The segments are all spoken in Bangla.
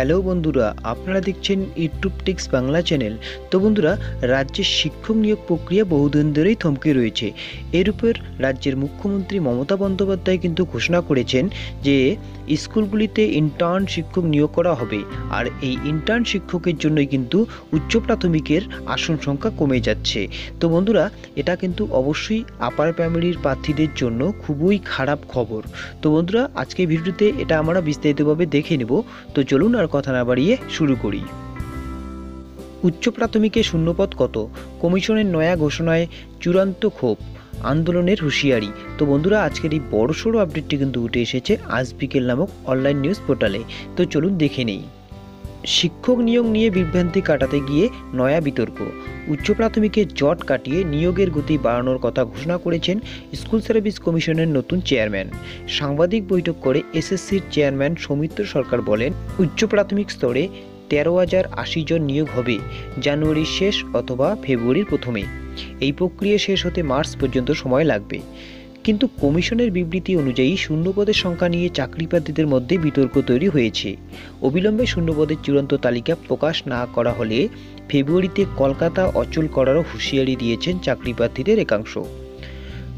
হ্যালো বন্ধুরা, আপনারা দেখছেন ইউটিউব টিক্স বাংলা চ্যানেল। তো বন্ধুরা, রাজ্যের শিক্ষক নিয়োগ প্রক্রিয়া বহুদিন ধরেই থমকে রয়েছে। এর উপর রাজ্যের মুখ্যমন্ত্রী মমতা বন্দ্যোপাধ্যায় কিন্তু ঘোষণা করেছেন যে, স্কুলগুলিতে ইন্টার্ন শিক্ষক নিয়োগ করা হবে। আর এই ইন্টার্ন শিক্ষকের জন্যই কিন্তু উচ্চ প্রাথমিকের আসন সংখ্যা কমে যাচ্ছে। তো বন্ধুরা, এটা কিন্তু অবশ্যই আপার প্রাইমারির প্রার্থীদের জন্য খুবই খারাপ খবর। তো বন্ধুরা আজকে ভিডিওতে এটা আমরা বিস্তারিতভাবে দেখে নেব। তো চলুন আর কথা না বাড়িয়ে শুরু করি। উচ্চ প্রাথমিকে শূন্যপদ কত? কমিশনের নয়া ঘোষণায় চূড়ান্ত ক্ষোভ, আন্দোলনের হুঁশিয়ারি। তো বন্ধুরা, আজকের এই বড়সড় আপডেটটি কিন্তু উঠে এসেছে আজ বিকেল নামক অনলাইন নিউজ পোর্টালে তো চলুন দেখে নেই। শিক্ষক নিয়োগ নিয়ে বিভ্রান্তি কাটাতে গিয়ে নয়া বিতর্ক। উচ্চ প্রাথমিকে জট কাটিয়ে নিয়োগের গতি বাড়ানোর কথা ঘোষণা করেছেন স্কুল সার্ভিস কমিশনের নতুন চেয়ারম্যান। সাংবাদিক বৈঠক করে এসএসসির চেয়ারম্যান সৌমিত্র সরকার বলেন, উচ্চ প্রাথমিক স্তরে তেরো হাজার আশি জন নিয়োগ হবে জানুয়ারির শেষ অথবা ফেব্রুয়ারির প্রথমে। এই প্রক্রিয়া শেষ হতে মার্চ পর্যন্ত সময় লাগবে। কিন্তু কমিশনের বিবৃতি অনুযায়ী শূন্যপদের সংখ্যা নিয়ে চাকরি প্রার্থীদের মধ্যে বিতর্ক তৈরি হয়েছে। অবিলম্বে শূন্যপদের চূড়ান্ত তালিকা প্রকাশ না করা হলে ফেব্রুয়ারিতে কলকাতা অচল করারও হুঁশিয়ারি দিয়েছেন চাকরি প্রার্থীদের একাংশ।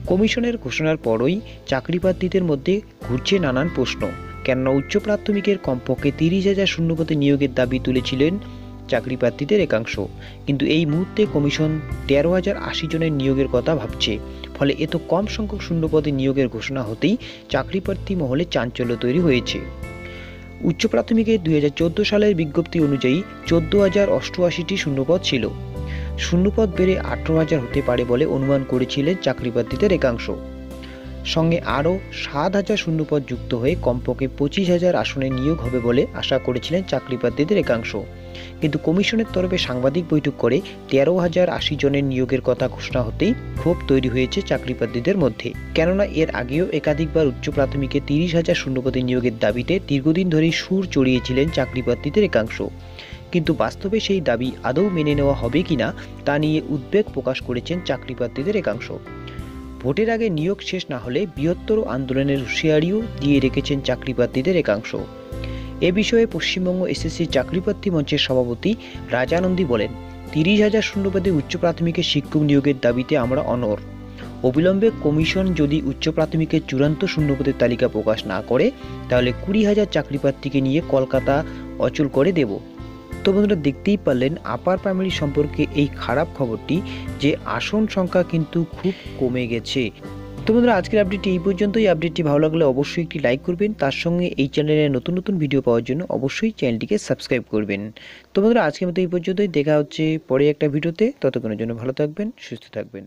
কমিশনের ঘোষণার পরই চাকরি প্রার্থীদের মধ্যে ঘুরছে নানান প্রশ্ন। কেননা উচ্চ প্রাথমিকের কমপক্ষে তিরিশ হাজার শূন্যপদে নিয়োগের দাবি তুলেছিলেন চাকরি প্রার্থীদের একাংশ। কিন্তু এই মুহূর্তে কমিশন তেরো হাজার আশি জনের নিয়োগের কথা ভাবছে। ফলে এত কম সংখ্যক শূন্যপদে নিয়োগের ঘোষণা হতেই চাকরিপ্রার্থী মহলে চাঞ্চল্য তৈরি হয়েছে। উচ্চ প্রাথমিকে দুই হাজার চোদ্দ সালের বিজ্ঞপ্তি অনুযায়ী চোদ্দ হাজার অষ্টআশিটি শূন্যপদ ছিল। শূন্যপদ বেড়ে আঠারো হাজার হতে পারে বলে অনুমান করেছিলেন চাকরিপ্রার্থীদের একাংশ। সঙ্গে আরও সাত হাজার শূন্যপদ যুক্ত হয়ে কমপক্ষে পঁচিশ হাজার আসনে নিয়োগ হবে বলে আশা করেছিলেন চাকরি প্রার্থীদের একাংশ। কিন্তু কমিশনের তরফে সাংবাদিক বৈঠক করে তেরো হাজার আশি জনের নিয়োগের কথা ঘোষণা হতেই ক্ষোভ তৈরি হয়েছে চাকরি প্রার্থীদের মধ্যে। কেননা এর আগেও একাধিকবার উচ্চ প্রাথমিকে তিরিশ হাজার শূন্যপদে নিয়োগের দাবিতে দীর্ঘদিন ধরেই সুর চড়িয়েছিলেন চাকরি প্রার্থীদের একাংশ। কিন্তু বাস্তবে সেই দাবি আদৌ মেনে নেওয়া হবে কিনা তা নিয়ে উদ্বেগ প্রকাশ করেছেন চাকরি প্রার্থীদের একাংশ। ভোটের আগে নিয়োগ শেষ না হলে বৃহত্তর আন্দোলনের হুঁশিয়ারিও দিয়ে রেখেছেন চাকরি প্রার্থীদের একাংশ। এ বিষয়ে পশ্চিমবঙ্গ এসএসসি চাকরিপ্রার্থী মঞ্চের সভাপতি রাজানন্দী বলেন, তিরিশ হাজার শূন্যপদে উচ্চ প্রাথমিকের শিক্ষক নিয়োগের দাবিতে আমরা অনর অবিলম্বে কমিশন যদি উচ্চ প্রাথমিকের চূড়ান্ত শূন্যপদের তালিকা প্রকাশ না করে, তাহলে কুড়ি হাজার চাকরিপ্রার্থীকে নিয়ে কলকাতা অচল করে দেব। তো বন্ধুরা দেখতেই পারলেন আপার প্রাইমারি সম্পর্কে এই খারাপ খবরটি যে আসন সংখ্যা কিন্তু খুব কমে গেছে। তো বন্ধুরা, আজকের আপডেটটি এই পর্যন্তই। আপডেটটি ভালো লাগলে অবশ্যই একটি লাইক করবেন। তার সঙ্গে এই চ্যানেলে নতুন নতুন ভিডিও পাওয়ার জন্য অবশ্যই চ্যানেলটিকে সাবস্ক্রাইব করবেন। তো বন্ধুরা, আজকের মতো এই পর্যন্তই। দেখা হচ্ছে পরে একটা ভিডিওতে ততক্ষণের জন্য ভালো থাকবেন, সুস্থ থাকবেন।